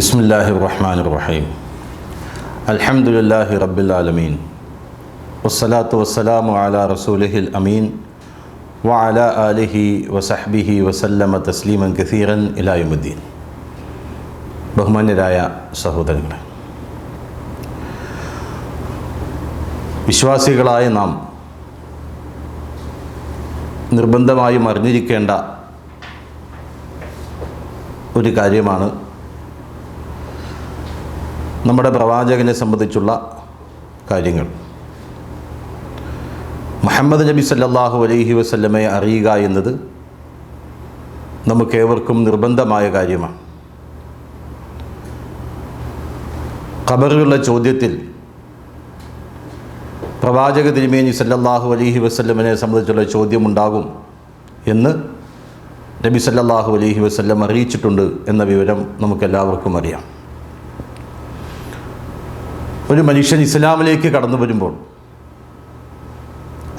ബിസ്മില്ലാഹി റഹ്മാൻ റഹീം അൽഹമുല്ലാഹി റബ്ബുലാലമീൻ. വസ്സലാത്തു വസ്സലാമു അലാ റസൂലഹിൽ അമീൻ. വ അല അലിഹി വസഹ്ബിഹി വസല്ലമ തസ്ലീമൻ കസീറൻ ഇലായുമുദ്ദീൻ ബഹുമാന്യരായ സഹോദരങ്ങളെ വിശ്വാസികളായ നാം നിർബന്ധമായും അറിഞ്ഞിരിക്കേണ്ട ഒരു കാര്യമാണ് നമ്മുടെ പ്രവാചകനെ സംബന്ധിച്ചുള്ള കാര്യങ്ങൾ. മുഹമ്മദ് നബി സല്ലാഹു അലൈഹി വസല്ലമയെ അറിയുക എന്നത് നമുക്കേവർക്കും നിർബന്ധമായ കാര്യമാണ്. ഖബറിലുള്ള ചോദ്യത്തിൽ പ്രവാചക തിരുമേനി സല്ലല്ലാഹു അലൈഹി വസ്ല്ലമിനെ സംബന്ധിച്ചുള്ള ചോദ്യമുണ്ടാകും എന്ന് നബി സല്ലല്ലാഹു അലൈഹി വസ്ല്ലം അറിയിച്ചിട്ടുണ്ട് എന്ന വിവരം നമുക്കെല്ലാവർക്കും അറിയാം. ഒരു മനുഷ്യൻ ഇസ്ലാമിലേക്ക് കടന്നു വരുമ്പോൾ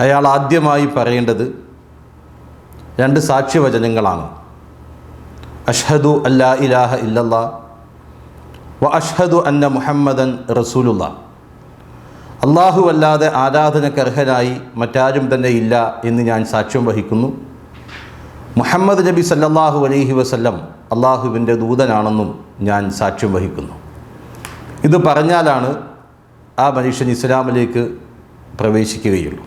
അയാൾ ആദ്യമായി പറയേണ്ടത് രണ്ട് സാക്ഷ്യവചനങ്ങളാണ്. അഷ്ഹദു അല്ലാ ഇലാഹ ഇല്ലല്ലാ വ അഷ്ഹദു അന്ന മുഹമ്മദൻ റസൂലുള്ള. അള്ളാഹു അല്ലാതെ ആരാധനക്കർഹനായി മറ്റാരും തന്നെ ഇല്ല എന്ന് ഞാൻ സാക്ഷ്യം വഹിക്കുന്നു. മുഹമ്മദ് നബി സല്ലാഹു അലൈഹി വസല്ലം അള്ളാഹുവിന്റെ ദൂതനാണെന്നും ഞാൻ സാക്ഷ്യം വഹിക്കുന്നു. ഇത് പറഞ്ഞാലാണ് ആ മനുഷ്യൻ ഇസ്ലാമിലേക്ക് പ്രവേശിക്കുകയുള്ളൂ.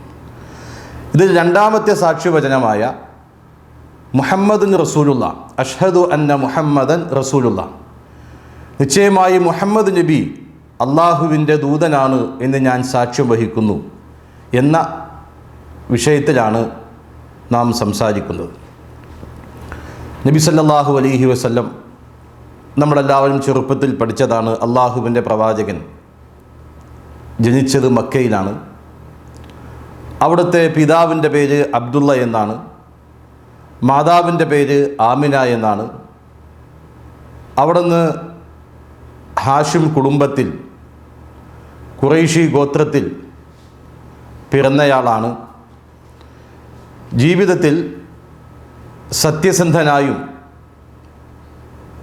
ഇത് രണ്ടാമത്തെ സാക്ഷ്യവചനമായ മുഹമ്മദൻ റസൂലുള്ള അഷ്ഹദു അന്ന മുഹമ്മദൻ റസൂലുള്ള. നിശ്ചയമായി മുഹമ്മദ് നബി അള്ളാഹുവിന്റെ ദൂതനാണ് എന്ന് ഞാൻ സാക്ഷ്യം വഹിക്കുന്നു എന്ന വിഷയത്തിലാണ് നാം സംസാരിക്കുന്നത്. നബി സല്ലാഹു അലൈഹി വസ്ല്ലം നമ്മളെല്ലാവരും ചെറുപ്പത്തിൽ പഠിച്ചതാണ് അള്ളാഹുവിന്റെ പ്രവാചകൻ. ജനിച്ചത് മക്കയിലാണ്. അവിടുത്തെ പിതാവിന്റെ പേര് അബ്ദുള്ള എന്നാണ്. മാതാവിന്റെ പേര് ആമിന എന്നാണ്. അവിടുന്ന് ഹാഷിം കുടുംബത്തിൽ കുറൈഷി ഗോത്രത്തിൽ പിറന്നയാളാണ്. ജീവിതത്തിൽ സത്യസന്ധനായും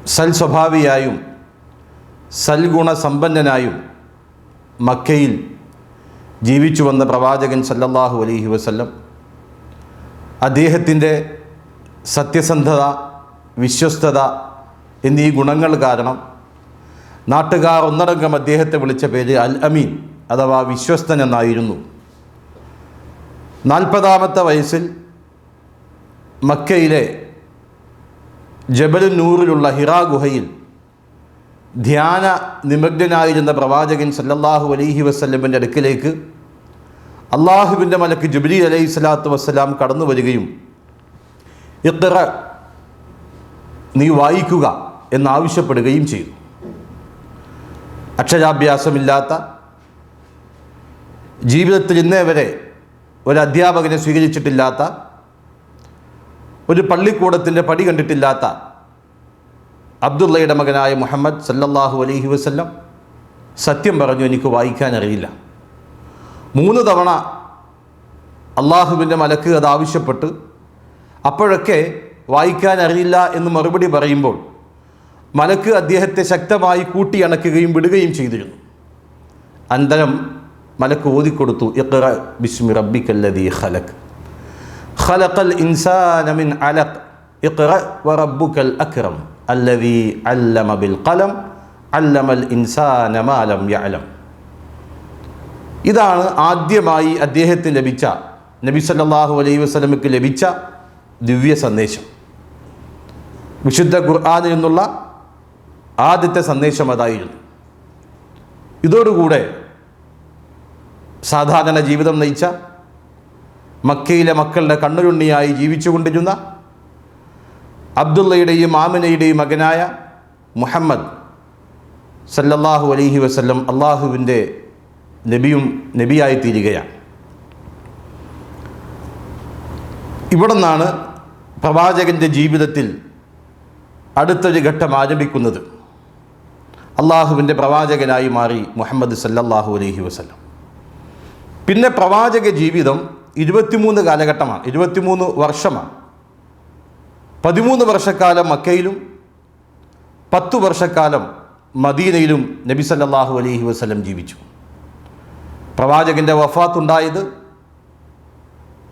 സൽസ്വഭാവിയായും സൽഗുണസമ്പന്നനായും മക്കയിൽ ജീവിച്ചു വന്ന പ്രവാചകൻ സല്ലല്ലാഹു അലൈഹി വസല്ലം അദ്ദേഹത്തിന്റെ സത്യസന്ധത വിശ്വസ്തത എന്നീ ഗുണങ്ങൾ കാരണം നാട്ടുകാർ ഒന്നടങ്കം അദ്ദേഹത്തെ വിളിച്ച പേര് അൽ അമീൻ അഥവാ വിശ്വസ്തൻ എന്നായിരുന്നു. നാൽപ്പതാമത്തെ വയസ്സിൽ മക്കയിലെ ജബലുന്നൂറിലുള്ള ഹിറാ ഗുഹയിൽ ധ്യാന നിമഗ്നനായിരുന്ന പ്രവാചകൻ സല്ലല്ലാഹു അലൈഹി വസ്ല്ലമിന്റെ അടുക്കിലേക്ക് അള്ളാഹുവിന്റെ മലക്ക് ജുബിലി അലൈഹി സ്വലാത്തു വസ്സലാം കടന്നു വരികയും ഇത്തറ നീ വായിക്കുക എന്നാവശ്യപ്പെടുകയും ചെയ്തു. അക്ഷരാഭ്യാസമില്ലാത്ത ജീവിതത്തിൽ ഇന്നേ വരെ ഒരു അധ്യാപകനെ സ്വീകരിച്ചിട്ടില്ലാത്ത ഒരു പള്ളിക്കൂടത്തിന്റെ പടി കണ്ടിട്ടില്ലാത്ത അബ്ദുള്ളയുടെ മകനായ മുഹമ്മദ് സല്ലല്ലാഹു അലൈഹി വസ്ല്ലം സത്യം പറഞ്ഞു എനിക്ക് വായിക്കാൻ അറിയില്ല മൂന്ന് തവണ അള്ളാഹുവിന്റെ മലക്ക് അത് ആവശ്യപ്പെട്ട് അപ്പോഴൊക്കെ വായിക്കാൻ അറിയില്ല എന്ന് മറുപടി പറയുമ്പോൾ മലക്ക് അദ്ദേഹത്തെ ശക്തമായി കൂട്ടിയണക്കുകയും വിടുകയും ചെയ്തിരുന്നു. അന്തരം മലക്ക് ഓതിക്കൊടുത്തു ഇഖ്റ ബിസ്മി റബ്ബിക്കല്ലദീ ഖലക് ഖലഖൽ ഇൻസാന മിൻ അലഖ്. ഇഖ്റ വറബ്ബുക്കൽ അക്രം. അല്ലദീ അല്ലമ ബിൽ ഖലം അല്ലമൽ ഇൻസാന മാ ലം യഅലം ഇതാണ് ആദ്യമായി അദ്ദേഹത്തിന് ലഭിച്ച നബി സല്ലാഹു അലൈഹി വസല്ലമയ്ക്ക് ലഭിച്ച ദിവ്യ സന്ദേശം. വിശുദ്ധ ഖുർആാനിൽ നിന്നുള്ള ആദ്യത്തെ സന്ദേശം അതായിരുന്നു. ഇതോടുകൂടെ സാധാരണ ജീവിതം നയിച്ച മക്കയിലെ മക്കളുടെ കണ്ണുരുണ്ണിയായി ജീവിച്ചുകൊണ്ടിരുന്ന അബ്ദുള്ളയുടെയും ആമിനയുടെയും മകനായ മുഹമ്മദ് സല്ലല്ലാഹു അലൈഹി വസല്ലം അള്ളാഹുവിന്റെ നബിയും നബിയായി തീരുകയാണ്. ഇവിടെ നിന്നാണ് പ്രവാചകന്റെ ജീവിതത്തിൽ അടുത്തൊരു ഘട്ടം ആരംഭിക്കുന്നത്. അള്ളാഹുവിന്റെ പ്രവാചകനായി മാറി മുഹമ്മദ് സല്ലല്ലാഹു അലൈഹി വസല്ലം. പിന്നെ പ്രവാചക ജീവിതം ഇരുപത്തിമൂന്ന് കാലഘട്ടമാണ്. ഇരുപത്തിമൂന്ന് വർഷമാണ്. പതിമൂന്ന് വർഷക്കാലം മക്കയിലും പത്തു വർഷക്കാലം മദീനയിലും നബി സല്ലാഹു അലൈഹി വസ്ലം ജീവിച്ചു. പ്രവാചകന്റെ വഫാത്തുണ്ടായത്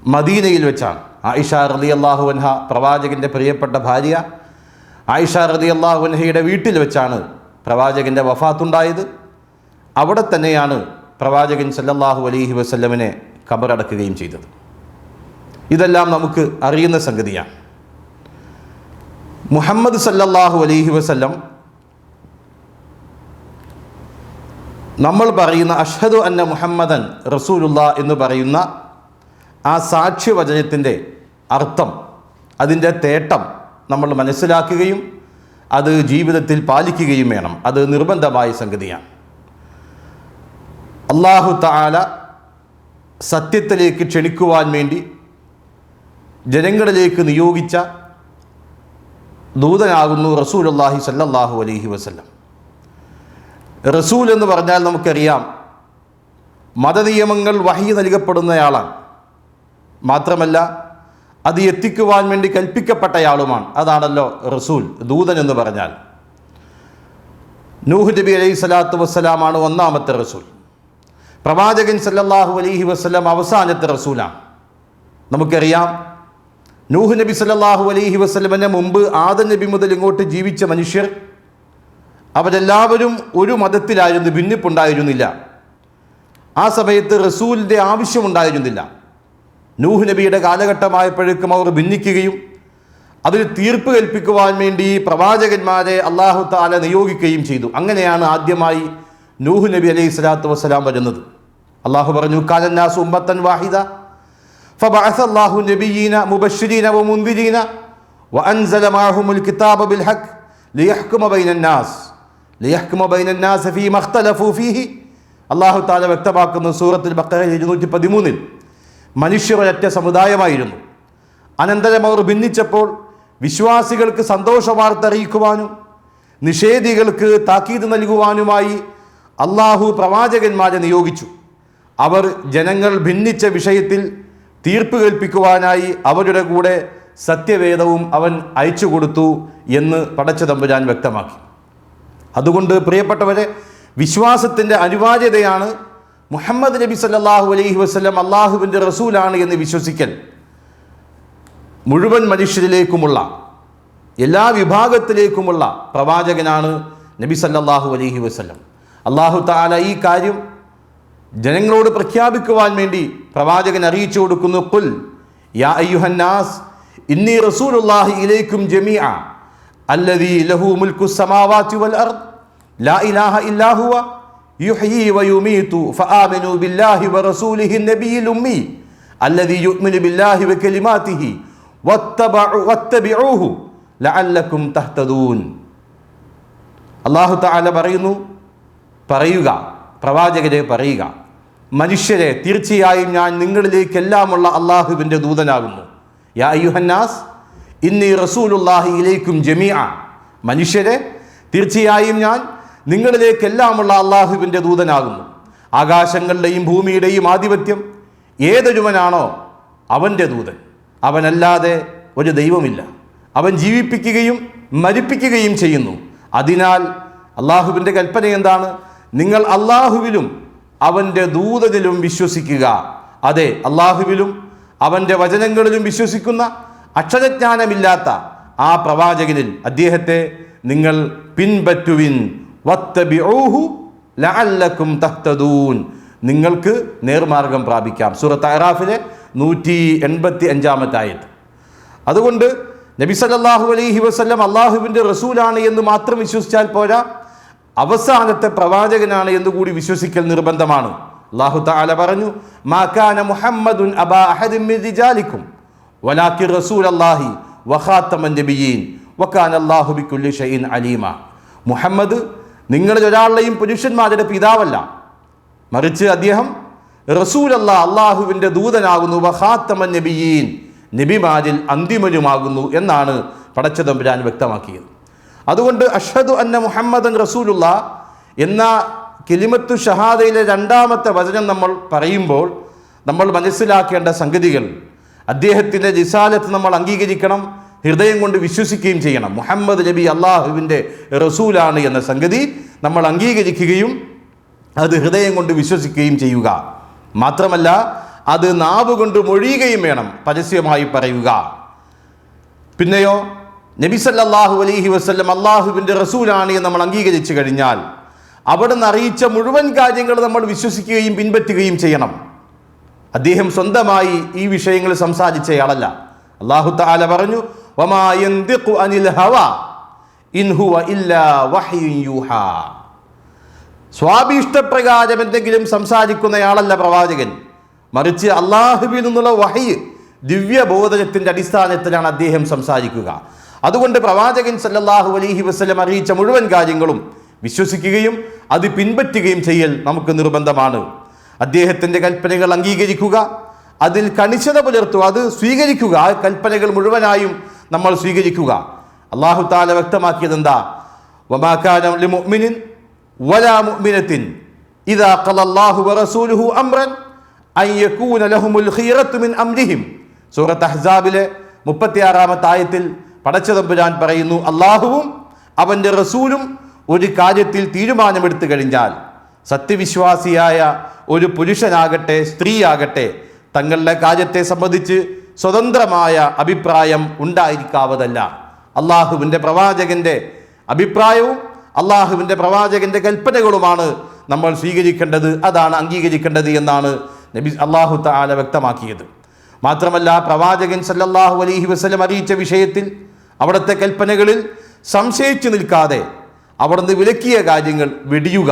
മദീനയിൽ വെച്ചാണ്. ആയിഷ റലി അള്ളാഹു അൻഹ പ്രവാചകന്റെ പ്രിയപ്പെട്ട ഭാര്യ ആയിഷ റലി അള്ളാഹു അൻഹയുടെ വീട്ടിൽ വെച്ചാണ് പ്രവാചകന്റെ വഫാത്തുണ്ടായത്. അവിടെ തന്നെയാണ് പ്രവാചകൻ സല്ലല്ലാഹു അലൈഹി വസല്ലമിനെ കബറടക്കുകയും ചെയ്തത്. ഇതെല്ലാം നമുക്ക് അറിയുന്ന സംഗതിയാണ്. മുഹമ്മദ് സല്ലല്ലാഹു അലൈഹി വസല്ലം നമ്മൾ പറയുന്ന അഷ്ഹദു അന്ന മുഹമ്മദൻ റസൂലുള്ള എന്ന് പറയുന്ന ആ സാക്ഷ്യവചനത്തിന്റെ അർത്ഥം അതിന്റെ തേട്ടം നമ്മൾ മനസ്സിലാക്കുകയും അത് ജീവിതത്തിൽ പാലിക്കുകയും വേണം. അത് നിർബന്ധമായ സംഗതിയാണ്. അള്ളാഹു താല സത്യത്തിലേക്ക് ക്ഷണിക്കുവാൻ വേണ്ടി ജനങ്ങളിലേക്ക് നിയോഗിച്ച ദൂതനാകുന്നു അള്ളാഹി സല്ലല്ലാഹു അലൈഹി വസല്ലം. റസൂൽ എന്ന് പറഞ്ഞാൽ നമുക്കറിയാം മതനിയമങ്ങൾ വഹി നൽകപ്പെടുന്നയാളാണ്. മാത്രമല്ല അത് എത്തിക്കുവാൻ വേണ്ടി കൽപ്പിക്കപ്പെട്ടയാളുമാണ്. അതാണല്ലോ റസൂൽ ദൂതൻ എന്ന് പറഞ്ഞാൽ. നൂഹ് നബി അലൈഹി സ്വലാത്തു വസ്സലാമാണ് ഒന്നാമത്തെ റസൂൽ. പ്രവാചകൻ സല്ലല്ലാഹു അലൈഹി വസ്ലം അവസാനത്തെ റസൂലാണ്. നമുക്കറിയാം നൂഹ് നബി സല്ലല്ലാഹു അലൈഹി വസ്ലമിന് മുമ്പ് ആദ നബി മുതൽ ഇങ്ങോട്ട് ജീവിച്ച മനുഷ്യർ അവരെല്ലാവരും ഒരു മതത്തിലായിരുന്നു ഭിന്നിപ്പുണ്ടായിരുന്നില്ല. ആ സമയത്ത് റസൂലിന്റെ ആവശ്യമുണ്ടായിരുന്നില്ല. നൂഹ് നബിയുടെ കാലഘട്ടമായപ്പോഴേക്കും അവർ ഭിന്നിക്കുകയും അതിൽ തീർപ്പ് കൽപ്പിക്കുവാൻ വേണ്ടി പ്രവാചകന്മാരെ അള്ളാഹു താല നിയോഗിക്കുകയും ചെയ്തു. അങ്ങനെയാണ് ആദ്യമായി നൂഹ് നബി അലൈഹി സ്വലാത്തു വസ്സലാം വരുന്നത്. അള്ളാഹു പറഞ്ഞു കാലന്നാസ് ഉമ്മത്തൻ വാഹിദ فبعث الله النبيين مبشرين ومنذرين وأنزل معهم الكتاب بالحق ليحكم بين الناس ليحكم بين الناس فيما اختلفوا فيه അള്ളാഹു താല വ്യക്തമാക്കുന്ന സൂറത്തിൽ ബക്കറ ഇരുന്നൂറ്റി പതിമൂന്നിൽ മനുഷ്യർ ഒരൊറ്റ സമുദായമായിരുന്നു അനന്തരം അവർ ഭിന്നിച്ചപ്പോൾ വിശ്വാസികൾക്ക് സന്തോഷ വാർത്ത അറിയിക്കുവാനും നിഷേധികൾക്ക് താക്കീത് നൽകുവാനുമായി അള്ളാഹു പ്രവാചകന്മാരെ നിയോഗിച്ചു അവർ ജനങ്ങൾ ഭിന്നിച്ച വിഷയത്തിൽ തീർപ്പ് കേൾപ്പിക്കുവാനായി അവരുടെ കൂടെ സത്യവേദവും അവൻ അയച്ചു കൊടുത്തു എന്ന് പടച്ച തമ്പുരാൻ വ്യക്തമാക്കി. അതുകൊണ്ട് പ്രിയപ്പെട്ടവരെ വിശ്വാസത്തിന്റെ അനിവാര്യതയാണ് മുഹമ്മദ് നബി സല്ലാഹു അലൈഹി വസ്ലം അള്ളാഹുവിന്റെ റസൂലാണ് എന്ന് വിശ്വസിക്കൽ. മുഴുവൻ മനുഷ്യരിലേക്കുമുള്ള എല്ലാ വിഭാഗത്തിലേക്കുമുള്ള പ്രവാചകനാണ് നബി സല്ലാഹു അലൈഹി വസ്ലം അള്ളാഹു താല ഈ കാര്യം ജനങ്ങളോട് പ്രഖ്യാപിക്കുവാൻ വേണ്ടി പ്രവാചകൻ അറിയിച്ചു കൊടുക്കുന്നു. കുൽ യാ അയ്യുഹന്നാസ് ഇന്നി റസൂലുള്ളാഹി ഇലൈക്കും ജമീഅ അല്ലദീ ലഹു മുൽക്കു സമാവാതി വൽ അർദ് ലാ ഇലാഹ ഇല്ലാ ഹുവ യുഹ്യി വയുമീതു ഫആമിനു ബില്ലാഹി വറസൂലിഹി നബിയിൽ ഉമ്മി അല്ലദീ യുഅ്മിനു ബില്ലാഹി വകലിമാതിഹി വത്തബഉ വത്തബിഊഹു ലഅല്ലക്കും തഹ്തദൂൻ. അല്ലാഹു തആല പറയുന്നു പറയുക പ്രവാചകരെ പറയുക. മനുഷ്യരെ തീർച്ചയായും ഞാൻ നിങ്ങളിലേക്കെല്ലാമുള്ള അള്ളാഹുവിന്റെ ദൂതനാകുന്നു. യാ അയ്യുഹന്നാസ് ഇന്നി റസൂലുല്ലാഹി ഇലേക്കും ജമീഅ. മനുഷ്യരെ തീർച്ചയായും ഞാൻ നിങ്ങളിലേക്കെല്ലാമുള്ള അള്ളാഹുവിന്റെ ദൂതനാകുന്നു. ആകാശങ്ങളുടെയും ഭൂമിയുടെയും ആധിപത്യം ഏതൊരുവനാണോ അവന്റെ ദൂതൻ. അവനല്ലാതെ ഒരു ദൈവമില്ല. അവൻ ജീവിപ്പിക്കുകയും മരിപ്പിക്കുകയും ചെയ്യുന്നു. അതിനാൽ അള്ളാഹുവിന്റെ കൽപ്പന എന്താണ്? നിങ്ങൾ അള്ളാഹുവിലും അവന്റെ ദൂതനിലും വിശ്വസിക്കുക. അതെ അള്ളാഹുവിലും അവന്റെ വചനങ്ങളിലും വിശ്വസിക്കുന്ന അക്ഷരജ്ഞാനമില്ലാത്ത ആ പ്രവാചകനിൽ അദ്ദേഹത്തെ നിങ്ങൾ പിൻപറ്റുവിൻ. ലഅല്ലക്കും തഹ്തദൂൻ. നിങ്ങൾക്ക് നേർമാർഗം പ്രാപിക്കാം. സൂറത്ത് അറാഫിലെ നൂറ്റി എൺപത്തി അഞ്ചാമത്തെ അതുകൊണ്ട് നബി സല്ലല്ലാഹു അലൈഹി വസ്ലം അള്ളാഹുവിന്റെ റസൂലാണ് എന്ന് മാത്രം വിശ്വസിച്ചാൽ പോരാ. അവസാനത്തെ പ്രവാചകനാണ് എന്ന് കൂടി വിശ്വസിക്കൽ നിർബന്ധമാണ്. അള്ളാഹു താല പറഞ്ഞു മാക്കാന മുഹമ്മദുൻ അബാ വലാക്കി റസൂൽ അള്ളാഹി വഖാത്തമൻ നബിയീൻ ഷൈഇൻ അലീമ. മുഹമ്മദ് നിങ്ങളിൽ ഒരാളുടെയും പുരുഷന്മാരുടെ പിതാവല്ല. മറിച്ച് അദ്ദേഹം റസൂൽ അല്ലാ അള്ളാഹുവിന്റെ ദൂതനാകുന്നു വഹാത്തമൻ നബിയീൻ നബിമാരിൽ അന്തിമനുമാകുന്നു എന്നാണ് പടച്ചതമ്പുരാൻ വ്യക്തമാക്കിയത്. അതുകൊണ്ട് അഷ്ഹദു അന്ന മുഹമ്മദൻ റസൂലുള്ള എന്ന കിലിമത്തു ഷഹാദയിലെ രണ്ടാമത്തെ വചനം നമ്മൾ പറയുമ്പോൾ നമ്മൾ മനസ്സിലാക്കേണ്ട സംഗതികൾ അദ്ദേഹത്തിന്റെ ജിസാലത്ത് നമ്മൾ അംഗീകരിക്കണം ഹൃദയം കൊണ്ട് വിശ്വസിക്കുകയും ചെയ്യണം. മുഹമ്മദ് നബി അള്ളാഹുവിന്റെ റസൂലാണ് എന്ന സംഗതി നമ്മൾ അംഗീകരിക്കുകയും അത് ഹൃദയം കൊണ്ട് വിശ്വസിക്കുകയും ചെയ്യുക. മാത്രമല്ല അത് നാവുകൊണ്ട് മൊഴിയുകയും വേണം പരസ്യമായി പറയുക. പിന്നെയോ നബി അലഹി വസ്ലം അള്ളാഹുവിന്റെ റസൂലാണ് എന്ന് നമ്മൾ അംഗീകരിച്ചു കഴിഞ്ഞാൽ അവിടെ നിന്ന് അറിയിച്ച മുഴുവൻ കാര്യങ്ങൾ നമ്മൾ വിശ്വസിക്കുകയും പിൻപറ്റുകയും ചെയ്യണം. അദ്ദേഹം സ്വന്തമായി ഈ വിഷയങ്ങൾ സംസാരിച്ചയാളല്ല അള്ളാഹു താല പറഞ്ഞു "വമാ യന്തിഖു അനിൽ ഹവ ഇൻ ഹുവ ഇല്ലാ വഹ്യുൻ യൂഹാ." സ്വാഭിഷ്ടപ്രകാരം എന്തെങ്കിലും സംസാരിക്കുന്നയാളല്ല പ്രവാചകൻ. മറിച്ച് അള്ളാഹുവിൽ നിന്നുള്ള വഹി ദിവ്യബോധനത്തിന്റെ അടിസ്ഥാനത്തിലാണ് അദ്ദേഹം സംസാരിക്കുക. അതുകൊണ്ട് പ്രവാചകൻ സല്ലല്ലാഹു അലൈഹി വസ്ലം അറിയിച്ച മുഴുവൻ കാര്യങ്ങളും വിശ്വസിക്കുകയും അത് പിൻപറ്റുകയും ചെയ്യൽ നമുക്ക് നിർബന്ധമാണ്. അദ്ദേഹത്തിന്റെ കൽപ്പനകൾ അംഗീകരിക്കുക അതിൽ കണിശത പുലർത്തുക അത് സ്വീകരിക്കുക. ആ കൽപ്പനകൾ മുഴുവനായും നമ്മൾ സ്വീകരിക്കുക. അള്ളാഹു താല വ്യക്തമാക്കിയത് എന്താ? സൂറത്ത് അഹ്സാബിലെ മുപ്പത്തിയാറാമത്തെ ആയത്തിൽ പടച്ചതമ്പുരാൻ പറയുന്നു അള്ളാഹുവും അവന്റെ റസൂലും ഒരു കാര്യത്തിൽ തീരുമാനമെടുത്തു കഴിഞ്ഞാൽ സത്യവിശ്വാസിയായ ഒരു പുരുഷനാകട്ടെ സ്ത്രീയാകട്ടെ തങ്ങളുടെ കാര്യത്തെ സംബന്ധിച്ച് സ്വതന്ത്രമായ അഭിപ്രായം ഉണ്ടായിരിക്കാവതല്ല. അള്ളാഹുവിന്റെ പ്രവാചകന്റെ അഭിപ്രായവും അള്ളാഹുവിന്റെ പ്രവാചകന്റെ കൽപ്പനകളുമാണ് നമ്മൾ സ്വീകരിക്കേണ്ടത് അതാണ് അംഗീകരിക്കേണ്ടത് എന്നാണ് നബി അള്ളാഹു താല വ്യക്തമാക്കിയത്. മാത്രമല്ല പ്രവാചകൻ സല്ലല്ലാഹു അലൈഹി വസ്ലം അറിയിച്ച വിഷയത്തിൽ അവിടുത്തെ കൽപ്പനകളിൽ സംശയിച്ചു നിൽക്കാതെ അവിടുന്ന് വിലക്കിയ കാര്യങ്ങൾ വെടിയുക.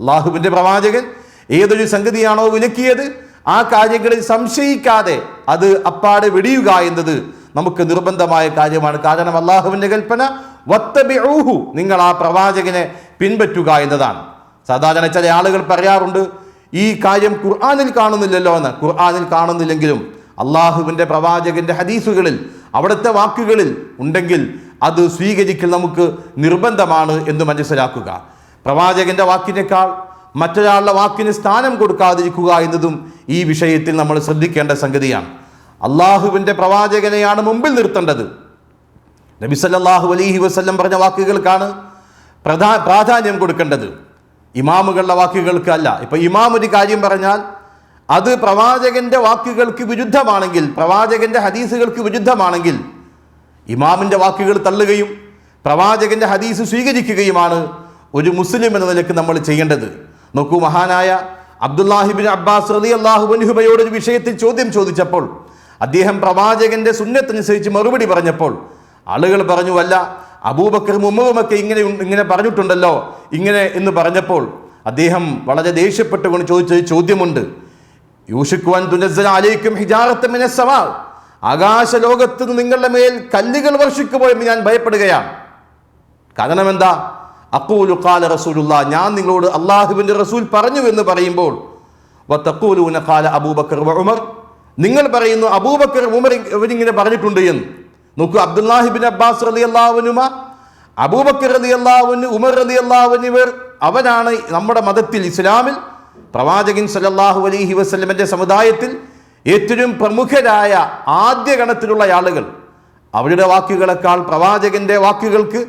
അള്ളാഹുവിന്റെ പ്രവാചകൻ ഏതൊരു സംഗതിയാണോ വിലക്കിയത് ആ കാര്യങ്ങളിൽ സംശയിക്കാതെ അത് അപ്പാടെ വെടിയുക എന്നത് നമുക്ക് നിർബന്ധമായ കാര്യമാണ്. കാരണം അള്ളാഹുവിന്റെ കൽപ്പന വത്തബിഊഹു നിങ്ങൾ ആ പ്രവാചകനെ പിൻപറ്റുക എന്നതാണ്. സാധാരണ ചില ആളുകൾ പറയാറുണ്ട് ഈ കാര്യം ഖുർആാനിൽ കാണുന്നില്ലല്ലോ എന്ന്. ഖുർആാനിൽ കാണുന്നില്ലെങ്കിലും അള്ളാഹുവിന്റെ പ്രവാചകന്റെ ഹദീസുകളിൽ അവിടുത്തെ വാക്കുകളിൽ ഉണ്ടെങ്കിൽ അത് സ്വീകരിക്കൽ നമുക്ക് നിർബന്ധമാണ് എന്ന് മനസ്സിലാക്കുക. പ്രവാചകന്റെ വാക്കിനേക്കാൾ മറ്റൊരാളുടെ വാക്കിന് സ്ഥാനം കൊടുക്കാതിരിക്കുക എന്നതും ഈ വിഷയത്തിൽ നമ്മൾ ശ്രദ്ധിക്കേണ്ട സംഗതിയാണ്. അള്ളാഹുവിന്റെ പ്രവാചകനെയാണ് മുമ്പിൽ നിർത്തേണ്ടത്. നബി സല്ലല്ലാഹു അലൈഹി വസല്ലം പറഞ്ഞ വാക്കുകൾക്കാണ് പ്രധാ പ്രാധാന്യം കൊടുക്കേണ്ടത്. ഇമാമുകളുടെ വാക്കുകൾക്കല്ല ഇപ്പോൾ ഇപ്പൊ ഇമാം ഒരു കാര്യം പറഞ്ഞാൽ അത് പ്രവാചകന്റെ വാക്കുകൾക്ക് വിരുദ്ധമാണെങ്കിൽ പ്രവാചകന്റെ ഹദീസുകൾക്ക് വിരുദ്ധമാണെങ്കിൽ ഇമാമിന്റെ വാക്കുകൾ തള്ളുകയും പ്രവാചകന്റെ ഹദീസ് സ്വീകരിക്കുകയുമാണ് ഒരു മുസ്ലിം എന്ന നിലയ്ക്ക് നമ്മൾ ചെയ്യേണ്ടത്. നോക്കൂ മഹാനായ അബ്ദുല്ലാഹിബിൻ അബ്ബാസ് റലി അള്ളാഹുബൻഹുബയോട് ഒരു വിഷയത്തിൽ ചോദ്യം ചോദിച്ചപ്പോൾ അദ്ദേഹം പ്രവാചകന്റെ സുന്നത്തനുസരിച്ച് മറുപടി പറഞ്ഞപ്പോൾ ആളുകൾ പറഞ്ഞു അല്ല അബൂബക്കർ മുമ്മവുമൊക്കെ ഇങ്ങനെ ഇങ്ങനെ പറഞ്ഞിട്ടുണ്ടല്ലോ ഇങ്ങനെ എന്ന് പറഞ്ഞപ്പോൾ അദ്ദേഹം വളരെ ദേഷ്യപ്പെട്ടുകൊണ്ട് ചോദിച്ചൊരു ചോദ്യമുണ്ട്. യൂഷിക്കുവാൻ സമാ. ആകാശ ലോകത്ത് നിങ്ങളുടെ മേൽ കല്ലുകൾ വർഷിക്കുമ്പോൾ എന്ന് ഞാൻ ഭയപ്പെടുകയാണ്. കാരണം എന്താ അക്കൂലു കാല റസൂലുള്ള ഞാൻ നിങ്ങളോട് അള്ളാഹുവിന്റെ റസൂൽ പറഞ്ഞു എന്ന് പറയുമ്പോൾ കാല അബൂബക്കർ ഉമർ. നിങ്ങൾ പറയുന്നു അബൂബക്കർ ഉമർ ഇവരിങ്ങനെ പറഞ്ഞിട്ടുണ്ട് എന്ന്. നോക്കൂ അബ്ദുല്ലാഹിബിൻ അബ്ബാസ് റലി അള്ളാഹുനുമ അബൂബക്കർ റലി അള്ളാഹുന് ഉമർ റലി അള്ളാഹുനിവർ അവനാണ് നമ്മുടെ മതത്തിൽ ഇസ്ലാമിൽ പ്രവാചകൻ സല്ലല്ലാഹു അലൈഹി വസ്ലമിന്റെ സമുദായത്തിൽ ഏറ്റവും പ്രമുഖരായ ആദ്യ ഗണത്തിലുള്ള ആളുകൾ അവരുടെ വാക്കുകളെക്കാൾ പ്രവാചകന്റെ വാക്കുകൾക്ക്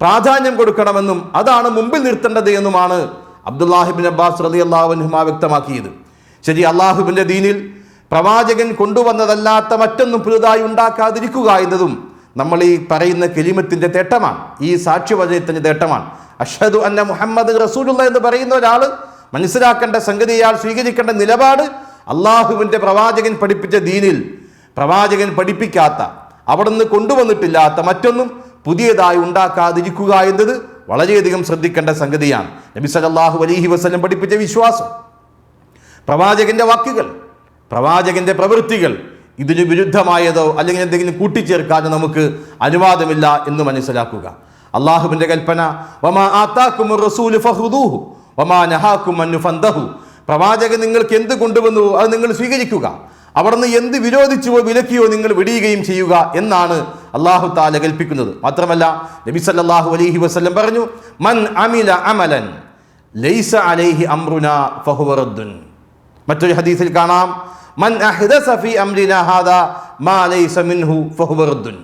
പ്രാധാന്യം കൊടുക്കണമെന്നും അതാണ് മുമ്പിൽ നിർത്തേണ്ടത് എന്നുമാണ് അബ്ദുല്ലാഹിബിൻ അബ്ബാസ് റലി അള്ളാഹുനുമ വ്യക്തമാക്കിയത്. ശരി അള്ളാഹുബിന്റെ ദീനിൽ പ്രവാചകൻ കൊണ്ടുവന്നതല്ലാത്ത മറ്റൊന്നും പുതുതായി ഉണ്ടാക്കാതിരിക്കുക എന്നതും നമ്മൾ ഈ പറയുന്ന കെലിമത്തിന്റെ തേട്ടമാണ്. ഈ സാക്ഷ്യവചനത്തിന്റെ തേട്ടമാണ്. അഷദു അന്ന മുഹമ്മദ് റസൂലുള്ള എന്ന് പറയുന്ന ഒരാൾ മനസ്സിലാക്കേണ്ട സംഗതി അയാൾ സ്വീകരിക്കേണ്ട നിലപാട് അള്ളാഹുവിന്റെ പ്രവാചകൻ പഠിപ്പിച്ച ദീനിൽ പ്രവാചകൻ പഠിപ്പിക്കാത്ത അവിടുന്ന് കൊണ്ടുവന്നിട്ടില്ലാത്ത മറ്റൊന്നും പുതിയതായി ഉണ്ടാക്കാതിരിക്കുക എന്നത് വളരെയധികം ശ്രദ്ധിക്കേണ്ട സംഗതിയാണ്. നബി സല്ലല്ലാഹു അലഹി വസ്ലം പഠിപ്പിച്ച വിശ്വാസം. പ്രവാചകന്റെ വാക്കുകൾ പ്രവാചകന്റെ പ്രവൃത്തികൾ ഇതിന് വിരുദ്ധമായതോ അല്ലെങ്കിൽ എന്തെങ്കിലും കൂട്ടിച്ചേർക്കാനോ നമുക്ക് അനുവാദമില്ല എന്ന് മനസ്സിലാക്കുക. അള്ളാഹുവിന്റെ കൽപ്പന വമാ ആത്താക്കും റസൂൽ ഫഹുദൂഹു വമാ നഹാക്കും അന്നു ഫന്തഹു. പ്രവാചകൻ നിങ്ങൾക്ക് എന്ത് കൊണ്ടുവന്നു? അത് നിങ്ങൾ സ്വീകരിക്കുക. അവിടുന്ന് എന്ത് വിരോധിച്ചുവോ വിലക്കിയോ നിങ്ങൾ വിടിയുകയും ചെയ്യുക എന്നാണ് അള്ളാഹു താല കൽപ്പിക്കുന്നത്. മാത്രമല്ല നബി സല്ലാഹു അലൈഹി വസ്ലം പറഞ്ഞു മൻ അമില അമലൻ ലൈസ അലൈഹി അമ്രുന ഫഹുവറുദ്ദുൻ മറ്റൊരു ഹദീസിൽ കാണാം മൻ അഹ്ദസ ഫീ ഹാദ ഹാദാ മാ ലൈസ മിൻഹു ഫഹുവറുദ്ദുൻ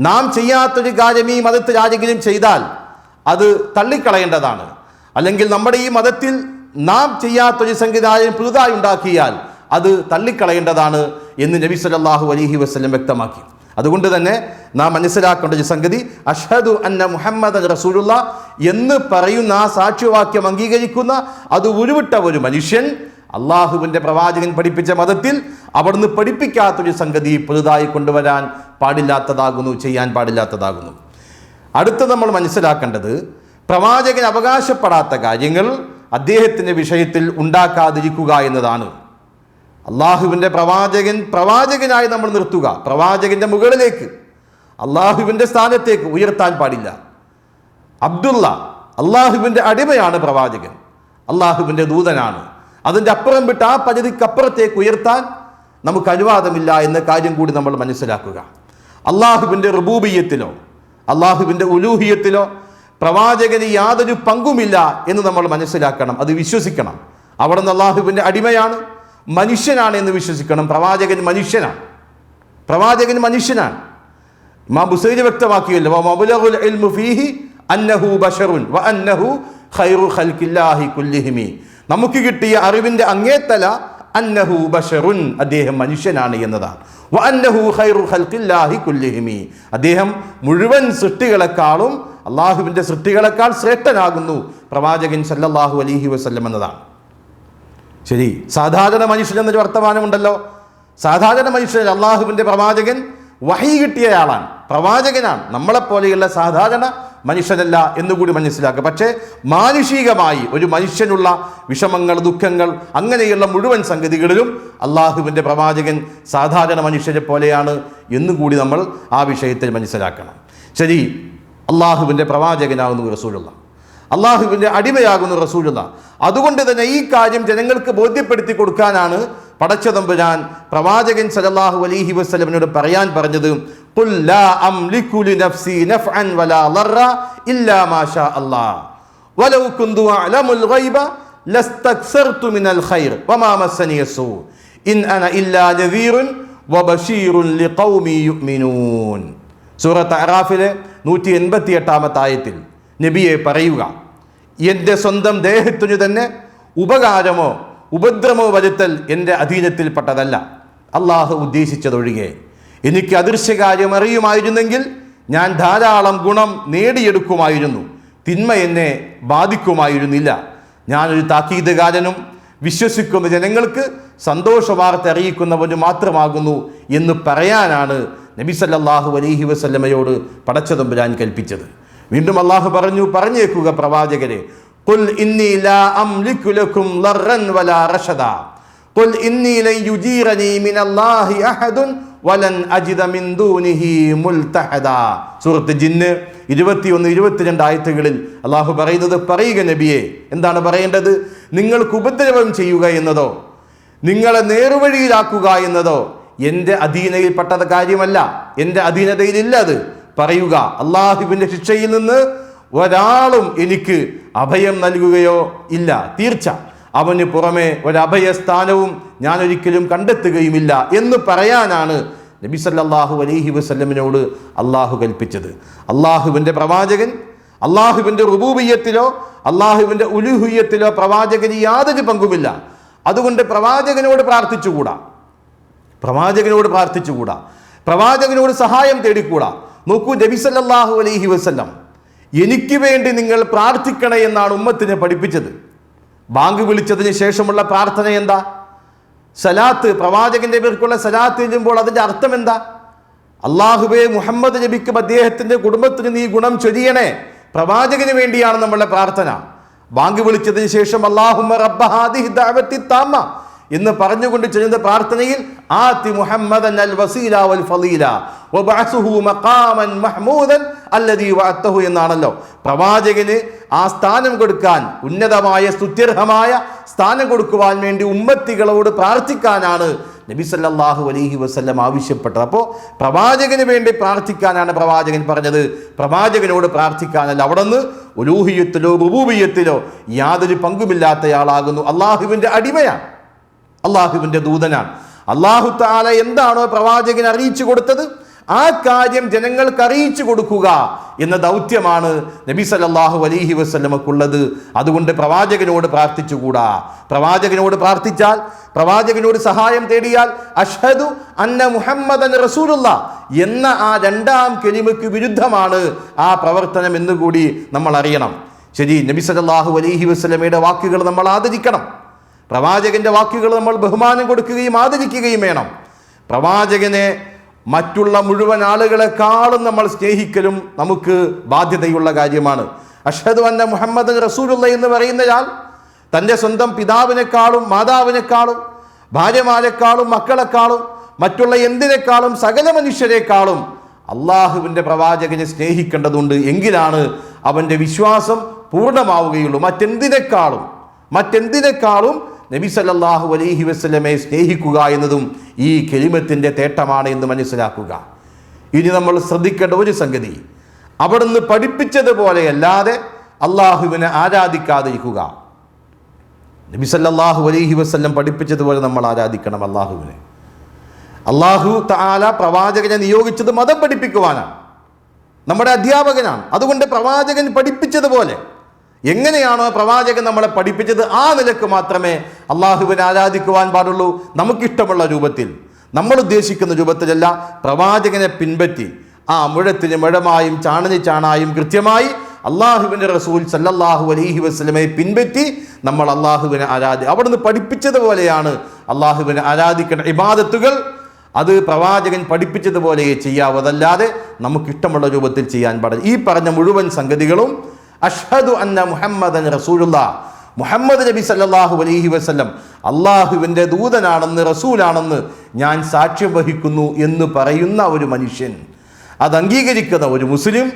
നാം ചെയ്യാത്തൊരു കാര്യം ഈ മതത്തിൽ ആരെങ്കിലും ചെയ്താൽ അത് തള്ളിക്കളയേണ്ടതാണ്. അല്ലെങ്കിൽ നമ്മുടെ ഈ മതത്തിൽ നാം ചെയ്യാത്തൊരു സംവിധാനം പുതുതായി ഉണ്ടാക്കിയാൽ അത് തള്ളിക്കളയേണ്ടതാണ് എന്ന് നബി സല്ലല്ലാഹു അലഹി വസ്ലം വ്യക്തമാക്കി. അതുകൊണ്ട് തന്നെ നാം മനസ്സിലാക്കേണ്ട ഒരു സംഗതി അഷദു അന്ന മുഹമ്മദ് റസൂലുള്ള എന്ന് പറയുന്ന ആ സാക്ഷ്യവാക്യം അംഗീകരിക്കുന്ന അത് ഉരുവിട്ട ഒരു മനുഷ്യൻ അള്ളാഹുവിന്റെ പ്രവാചകൻ പഠിപ്പിച്ച മതത്തിൽ അവിടുന്ന് പഠിപ്പിക്കാത്തൊരു സംഗതി പുതുതായി കൊണ്ടുവരാൻ പാടില്ലാത്തതാകുന്നു ചെയ്യാൻ പാടില്ലാത്തതാകുന്നു. അടുത്ത് നമ്മൾ മനസ്സിലാക്കേണ്ടത് പ്രവാചകൻ അവകാശപ്പെടാത്ത കാര്യങ്ങൾ അദ്ദേഹത്തിന്റെ വിഷയത്തിൽ ഉണ്ടാക്കാതിരിക്കുക എന്നതാണ്. അള്ളാഹുവിന്റെ പ്രവാചകൻ പ്രവാചകനായി നമ്മൾ നിർത്തുക. പ്രവാചകന്റെ മുകളിലേക്ക് അള്ളാഹുവിന്റെ സ്ഥാനത്തേക്ക് ഉയർത്താൻ പാടില്ല. അബ്ദുള്ള അള്ളാഹുവിന്റെ അടിമയാണ് പ്രവാചകൻ. അള്ളാഹുവിന്റെ ദൂതനാണ്. അതിന്റെ അപ്പുറം വിട്ട് ആ പരിധിക്കപ്പുറത്തേക്ക് ഉയർത്താൻ നമുക്ക് അനുവാദമില്ല എന്ന കാര്യം കൂടി നമ്മൾ മനസ്സിലാക്കുക. അള്ളാഹുവിന്റെ റുബൂബിയത്തിലോ അള്ളാഹുവിന്റെ ഉലൂഹിയത്തിലോ പ്രവാചകന് യാതൊരു പങ്കുമില്ല എന്ന് നമ്മൾ മനസ്സിലാക്കണം അത് വിശ്വസിക്കണം. അവിടെ നിന്ന് അള്ളാഹുവിന്റെ അടിമയാണ് മനുഷ്യനാണ് എന്ന് വിശ്വസിക്കണം. പ്രവാചകൻ മനുഷ്യനാണ്. പ്രവാചകൻ മനുഷ്യനാണ്. ഇമാം ബുസൈരി വ്യക്തമാക്കിയല്ലോ ഫീഹി അന്നഹു ഖൈറു കുല്ലിഹിമി നമുക്ക് കിട്ടിയ അറിവിന്റെ അങ്ങേത്തല അന്നഹു ബഷറുൻ അദ്ദേഹം മനുഷ്യനാണ് എന്നതാണ്. വ അന്നഹു ഖൈറു ഖൽഖില്ലാഹി കുല്ലിഹിമി അദ്ദേഹം മുഴുവൻ സൃഷ്ടികളെക്കാളും അള്ളാഹുവിന്റെ സൃഷ്ടികളെക്കാൾ ശ്രേഷ്ഠനാകുന്നു പ്രവാചകൻ സല്ലല്ലാഹു അലൈഹി വസ്ല്ലം എന്നതാണ്. ശരി സാധാരണ മനുഷ്യൻ എന്നൊരു വർത്തമാനമുണ്ടല്ലോ. സാധാരണ മനുഷ്യൻ അള്ളാഹുവിന്റെ പ്രവാചകൻ വഹി കിട്ടിയയാളാണ് പ്രവാചകനാണ്. നമ്മളെപ്പോലെയുള്ള സാധാരണ മനുഷ്യനല്ല എന്നുകൂടി മനസ്സിലാക്കുക. പക്ഷേ മാനുഷികമായി ഒരു മനുഷ്യനുള്ള വിഷമങ്ങൾ ദുഃഖങ്ങൾ അങ്ങനെയുള്ള മുഴുവൻ സംഗതികളിലും അള്ളാഹുവിന്റെ പ്രവാചകൻ സാധാരണ മനുഷ്യരെ പോലെയാണ് എന്നുകൂടി നമ്മൾ ആ വിഷയത്തിൽ മനസ്സിലാക്കണം. ശരി അള്ളാഹുവിന്റെ പ്രവാചകനാകുന്നു റസൂലുള്ള. അള്ളാഹുവിന്റെ അടിമയാകുന്നു റസൂലുള്ള. അതുകൊണ്ട് തന്നെ ഈ കാര്യം ജനങ്ങൾക്ക് ബോധ്യപ്പെടുത്തി കൊടുക്കാനാണ് പടച്ചതമ്പുരാൻ പ്രവാചകൻ സലല്ലാഹു അലൈഹി വസ്ലമിനോട് പറയാൻ പറഞ്ഞത്. "ഖുൽ ലാ അംലികു ലിനഫ്സി നഫ്അൻ വലാ ളർറ ഇല്ലാ മാ ഷാ അല്ലാഹ് വലൗ കുന്തു അഅലമുൽ ഗൈബ ലസ്തക്സർതു മിനൽ ഖൈർ വമാ മസ്സനി യസൂ ഇൻ അന ഇല്ലാ നദീറുൻ വബഷീറുൻ ലിഖൗമി യുഅ്മിനൂൻ. സൂറത്ത് അറാഫിലെ നൂറ്റി എൺപത്തി എട്ടാമത്തെ ആയത്തിൽ നബിയെ പറയുക എന്റെ സ്വന്തം ദേഹത്തിനു തന്നെ ഉപകാരമോ ഉപദ്രവമോ വരുത്തൽ എന്റെ അധീനത്തിൽപ്പെട്ടതല്ല. അള്ളാഹു ഉദ്ദേശിച്ചതൊഴികെ എനിക്ക് അദൃശ്യകാര്യം അറിയുമായിരുന്നെങ്കിൽ ഞാൻ ധാരാളം ഗുണം നേടിയെടുക്കുമായിരുന്നു. തിന്മ എന്നെ ബാധിക്കുമായിരുന്നില്ല. ഞാനൊരു താക്കീതുകാരനും വിശ്വസിക്കുന്ന ജനങ്ങൾക്ക് സന്തോഷ വാർത്ത അറിയിക്കുന്നവന് മാത്രമാകുന്നു എന്ന് പറയാനാണ് നബി സല്ലല്ലാഹു അലൈഹി വസല്ലമയോട് ഞാൻ കൽപ്പിച്ചത്. വീണ്ടും അള്ളാഹു പറഞ്ഞു പറഞ്ഞേക്കുക പ്രവാചകരെ "ഖുൽ ഇന്നി ലാ അംലികു ലക്കും ലർറൻ വലാ റഷദാ. ഖുൽ ഇന്നി ലൻ യുജീറനി മിനല്ലാഹി അഹദുൻ വലൻ അജിദ മിൻ ദൂനിഹി മുൽതഹദാ. സൂറത്ത് ജിന്ന് ഇരുപത്തിയൊന്ന് ഇരുപത്തിരണ്ട് ആയത്തുകളിൽ അള്ളാഹു പറയുന്നത് പറയുക നബിയെ എന്താണ് പറയേണ്ടത്? നിങ്ങൾക്ക് ഉപദ്രവം ചെയ്യുക എന്നതോ നിങ്ങളെ നേർവഴിയിലാക്കുക എന്നതോ എന്റെ അധീനയിൽപ്പെട്ട കാര്യമല്ല. എന്റെ അധീനതയിലില്ല അത്. പറയുക അള്ളാഹുവിന്റെ ശിക്ഷയിൽ നിന്ന് ഒരാളും എനിക്ക് അഭയം നൽകുകയോ ഇല്ല. തീർച്ച. അവന് പുറമെ ഒരഭയസ്ഥാനവും ഞാൻ ഒരിക്കലും കണ്ടെത്തുകയുമില്ല എന്ന് പറയാനാണ് നബി സല്ലല്ലാഹു അലൈഹി വസ്ല്ലമിനോട് അള്ളാഹു കൽപ്പിച്ചത്. അള്ളാഹുവിന്റെ പ്രവാചകൻ അള്ളാഹുവിന്റെ റുബൂബിയത്തിലോ അള്ളാഹുവിന്റെ ഉലുഹുയ്യത്തിലോ പ്രവാചകന് യാതൊരു പങ്കുമില്ല. അതുകൊണ്ട് പ്രവാചകനോട് പ്രാർത്ഥിച്ചുകൂടാ. പ്രവാചകനോട് പ്രാർത്ഥിച്ചുകൂടാ? പ്രവാചകനോട് സഹായം തേടിക്കൂടാ? നോക്കൂ സല്ലല്ലാഹു അലൈഹി വസല്ലം എനിക്ക് വേണ്ടി നിങ്ങൾ പ്രാർത്ഥിക്കണേ എന്നാണ് ഉമ്മത്തിനെ പഠിപ്പിച്ചത്. ബാങ്ക് വിളിച്ചതിന് ശേഷമുള്ള പ്രാർത്ഥന എന്താ? സലാത്ത് പ്രവാചകന്റെ പേർക്കുള്ള സലാത്ത് ചെല്ലുമ്പോൾ അതിന്റെ അർത്ഥം എന്താ? അള്ളാഹുബെ മുഹമ്മദ് നബിക്കും അദ്ദേഹത്തിന്റെ കുടുംബത്തിന് നീ ഗുണം ചൊരിയണേ. പ്രവാചകന് വേണ്ടിയാണ് നമ്മളുടെ പ്രാർത്ഥന. ബാങ്ക് വിളിച്ചതിന് ശേഷം അള്ളാഹുമ്മ റബ്ബ ഹാദിഹി ദഅവത്തി എന്ന് പറഞ്ഞുകൊണ്ട് ചെയ്യുന്ന പ്രാർത്ഥനയിൽ ആത്തി മുഹമ്മദൻ അൽ വസീല വൽ ഫലീല. മഖാമൻ മഹ്മൂദൻ അല്ലദീ വഅത്തഹു എന്നാണല്ലോ. പ്രവാചകന് ആ സ്ഥാനം കൊടുക്കാൻ ഉന്നതമായ സ്തുത്യർഹമായ സ്ഥാനം കൊടുക്കുവാൻ വേണ്ടി ഉമ്മത്തികളോട് പ്രാർത്ഥിക്കാനാണ് നബി സല്ലാഹു അലൈഹി വസല്ലം ആവശ്യപ്പെട്ടത്. അപ്പോൾ പ്രവാചകന് വേണ്ടി പ്രാർത്ഥിക്കാനാണ് പ്രവാചകൻ പറഞ്ഞത്. പ്രവാചകനോട് പ്രാർത്ഥിക്കാനല്ല. അവിടെ നിന്ന് ഉലൂഹിയത്തിലോ റുബൂബിയത്തിലോ യാതൊരു പങ്കുമില്ലാത്തയാളാകുന്നു. അള്ളാഹുവിന്റെ അടിമയാണ്. അള്ളാഹുവിന്റെ ദൂതനാണ്. അള്ളാഹു താല എന്താണോ പ്രവാചകൻ അറിയിച്ചു കൊടുത്തത്? ആ കാര്യം ജനങ്ങൾക്ക് അറിയിച്ചു കൊടുക്കുക എന്ന ദൗത്യമാണ് നബി സല്ലല്ലാഹു അലൈഹി വസ്ലമക്കുള്ളത് അതുകൊണ്ട് പ്രവാചകനോട് പ്രാർത്ഥിച്ചുകൂടാ. പ്രവാചകനോട് പ്രാർത്ഥിച്ചാൽ പ്രവാചകനോട് സഹായം തേടിയാൽ അഷ്ഹദു അന്ന മുഹമ്മദൻ റസൂലുള്ള എന്ന ആ രണ്ടാം കെലിമയ്ക്ക് വിരുദ്ധമാണ് ആ പ്രവർത്തനം എന്നുകൂടി നമ്മൾ അറിയണം ശരി നബി സല്ലല്ലാഹു അലൈഹി വസ്ലമയുടെ വാക്കുകൾ നമ്മൾ ആദരിക്കണം. പ്രവാചകന്റെ വാക്കുകൾ നമ്മൾ ബഹുമാനം കൊടുക്കുകയും ആദരിക്കുകയും വേണം. പ്രവാചകനെ മറ്റുള്ള മുഴുവൻ ആളുകളെക്കാളും നമ്മൾ സ്നേഹിക്കലും നമുക്ക് ബാധ്യതയുള്ള കാര്യമാണ്. അഷദ് അന്ന മുഹമ്മദ് റസൂലുള്ള എന്ന് പറയുന്നയാൾ തന്റെ സ്വന്തം പിതാവിനേക്കാളും മാതാവിനേക്കാളും ഭാര്യമാരെക്കാളും മക്കളെക്കാളും മറ്റുള്ള എന്തിനേക്കാളും സകല മനുഷ്യരെക്കാളും അള്ളാഹുവിന്റെ പ്രവാചകനെ സ്നേഹിക്കേണ്ടതുണ്ട് എങ്കിലാണ് അവന്റെ വിശ്വാസം പൂർണമാവുകയുള്ളൂ. മറ്റെന്തിനേക്കാളും മറ്റെന്തിനേക്കാളും നബി സല്ലാഹു അലൈഹി വസ്ലമെ സ്നേഹിക്കുക എന്നതും ഈ കെലിമത്തിന്റെ തേട്ടമാണ് എന്ന് മനസ്സിലാക്കുക. ഇനി നമ്മൾ ശ്രദ്ധിക്കേണ്ട ഒരു സംഗതി. അവിടുന്ന് പഠിപ്പിച്ചതുപോലെയല്ലാതെ അള്ളാഹുവിനെ ആരാധിക്കാതിരിക്കുക. നബി സല്ലാഹു അലൈഹി വസല്ലം പഠിപ്പിച്ചതുപോലെ നമ്മൾ ആരാധിക്കണം അള്ളാഹുവിനെ. അള്ളാഹു താല പ്രവാചകനെ നിയോഗിച്ചത് മതം പഠിപ്പിക്കുവാനാണ്. നമ്മുടെ അധ്യാപകനാണ്. അതുകൊണ്ട് പ്രവാചകൻ പഠിപ്പിച്ചതുപോലെ എങ്ങനെയാണോ പ്രവാചകൻ നമ്മളെ പഠിപ്പിച്ചത് ആ നിലയ്ക്ക് മാത്രമേ അള്ളാഹുവിനെ ആരാധിക്കുവാൻ പാടുള്ളൂ. നമുക്കിഷ്ടമുള്ള രൂപത്തിൽ നമ്മൾ ഉദ്ദേശിക്കുന്ന രൂപത്തിലല്ല പ്രവാചകനെ പിൻപറ്റി ആ മുഴത്തിന് മുഴമായും ചാണനി ചാണായും കൃത്യമായി അള്ളാഹുവിന്റെ റസൂൽ സല്ലല്ലാഹു അലഹി വസ്ലമയെ പിൻപറ്റി നമ്മൾ അള്ളാഹുവിനെ ആരാധി അവിടുന്ന് പഠിപ്പിച്ചതുപോലെയാണ് അള്ളാഹുവിനെ ആരാധിക്കേണ്ട ഇബാദത്തുകൾ. അത് പ്രവാചകൻ പഠിപ്പിച്ചതുപോലെ ചെയ്യാവതല്ലാതെ നമുക്കിഷ്ടമുള്ള രൂപത്തിൽ ചെയ്യാൻ പാടില്ല. ഈ പറഞ്ഞ മുഴുവൻ സംഗതികളും അഷ്ഹദു അന്ന മുഹമ്മദൻ റസൂലുള്ള. മുഹമ്മദ് നബി സല്ലാഹു അലൈഹി വസ്ലം അള്ളാഹുവിന്റെ ദൂതനാണെന്ന് റസൂലാണെന്ന് ഞാൻ സാക്ഷ്യം വഹിക്കുന്നു എന്ന് പറയുന്ന ഒരു മനുഷ്യൻ അത് അംഗീകരിക്കുന്ന ഒരു മുസ്ലിം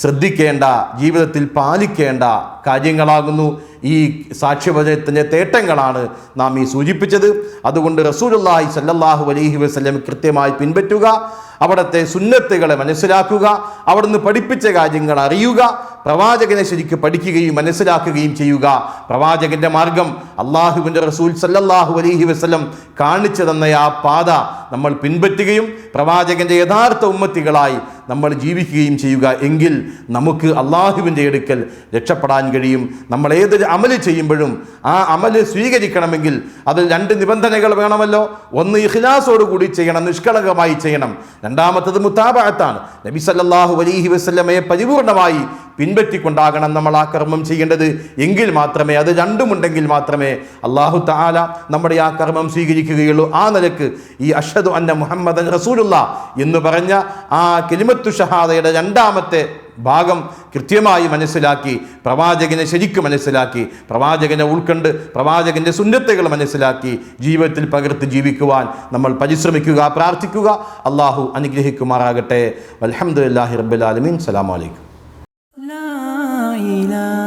ശ്രദ്ധിക്കേണ്ട ജീവിതത്തിൽ പാലിക്കേണ്ട കാര്യങ്ങളാകുന്നു. ഈ സാക്ഷ്യവചനത്തിന്റെ തേട്ടങ്ങളാണ് നാം ഈ സൂചിപ്പിച്ചത്. അതുകൊണ്ട് റസൂലുള്ളാഹി സല്ലല്ലാഹു അലൈഹി വസ്ലം കൃത്യമായി പിൻപറ്റുക അവിടുത്തെ സുന്നത്തുകളെ മനസ്സിലാക്കുക അവിടുന്ന് പഠിപ്പിച്ച കാര്യങ്ങൾ അറിയുക പ്രവാചകനെ ശരിക്ക് പഠിക്കുകയും മനസ്സിലാക്കുകയും ചെയ്യുക. പ്രവാചകന്റെ മാർഗം അള്ളാഹുവിന്റെ റസൂൽ സല്ലല്ലാഹു അലൈഹി വസ്ലം കാണിച്ചു തന്ന ആ പാത നമ്മൾ പിൻപറ്റുകയും പ്രവാചകന്റെ യഥാർത്ഥ ഉമ്മത്തികളായി നമ്മൾ ജീവിക്കുകയും ചെയ്യുക എങ്കിൽ നമുക്ക് അള്ളാഹുവിന്റെ അടുക്കൽ രക്ഷപ്പെടാൻ കഴിയും. നമ്മൾ ഏതൊരു അമൽ ചെയ്യുമ്പോഴും ആ അമൽ സ്വീകരിക്കണമെങ്കിൽ അതിൽ രണ്ട് നിബന്ധനകൾ വേണമല്ലോ. ഒന്ന് ഇഖ്ലാസോട് കൂടി ചെയ്യണം നിഷ്കളങ്കമായി ചെയ്യണം. രണ്ടാമത്തത് മുത്താബാത്താണ് നബി സല്ലല്ലാഹു അലൈഹി വസ്ലമയെ പരിപൂർണമായി പിൻപറ്റിക്കൊണ്ടാകണം നമ്മൾ ആ കർമ്മം ചെയ്യേണ്ടത്. എങ്കിൽ മാത്രമേ അത് രണ്ടുമുണ്ടെങ്കിൽ മാത്രമേ അള്ളാഹു താല നമ്മുടെ ആ കർമ്മം സ്വീകരിക്കുകയുള്ളൂ. ആ നിലയ്ക്ക് ഈ അഷദു അന്ന മുഹമ്മദൻ റസൂലുള്ള എന്ന് പറഞ്ഞ ആ കിലിമത്തു ഷഹാദയുടെ രണ്ടാമത്തെ ഭാഗം കൃത്യമായി മനസ്സിലാക്കി പ്രവാചകനെ ശരിക്കും മനസ്സിലാക്കി പ്രവാചകനെ ഉൾക്കണ്ട് പ്രവാചകന്റെ സുന്നത്തുകൾ മനസ്സിലാക്കി ജീവിതത്തിൽ പകർത്ത് ജീവിക്കുവാൻ നമ്മൾ പരിശ്രമിക്കുക പ്രാർത്ഥിക്കുക. അള്ളാഹു അനുഗ്രഹിക്കുമാറാകട്ടെ. അലഹമുല്ലാഹി റബ്ബുലാലമീൻ സലാമലൈക്കും لا إله